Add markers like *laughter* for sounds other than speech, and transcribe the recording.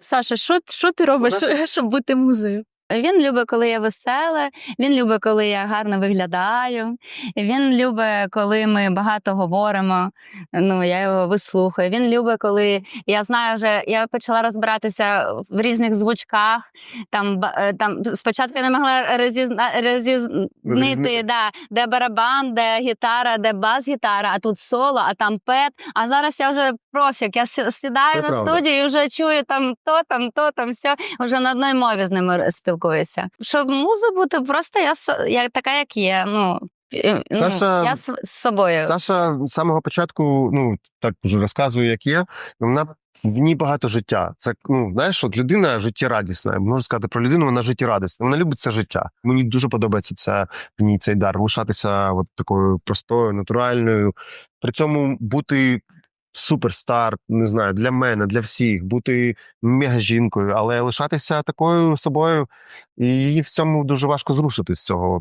Саша, що, що ти робиш, *laughs* щоб бути музою? Він любить, коли я весела, він любить, коли я гарно виглядаю. Він любить, коли ми багато говоримо. Ну, я його вислухаю. Він любить, коли я знаю, вже я почала розбиратися в різних звучках. Там, е, там спочатку я не могла розізна, розізнити, да, де барабан, де гітара, де бас-гітара, а тут соло, а там пет. А зараз я вже профік. Я сідаю Це на правда. студії і вже чую там то, там, то, там все. Вже на одній мові з ними спілкуюся. Щоб музу бути, просто я, я така, як є. Ну, е, ну, Саша- я з, собою. Саша з самого початку, ну так вже розказує, як є. Вона в ній багато життя. Це ну знаєш, от людина життєрадісна. Можна сказати про людину, вона життєрадісна. Вона любить це життя. Мені дуже подобається це в ній цей дар. Лишатися от такою простою, натуральною. При цьому бути. Суперстар, не знаю, для мене, для всіх, бути мега жінкою, але лишатися такою собою, і її в цьому дуже важко зрушити з цього.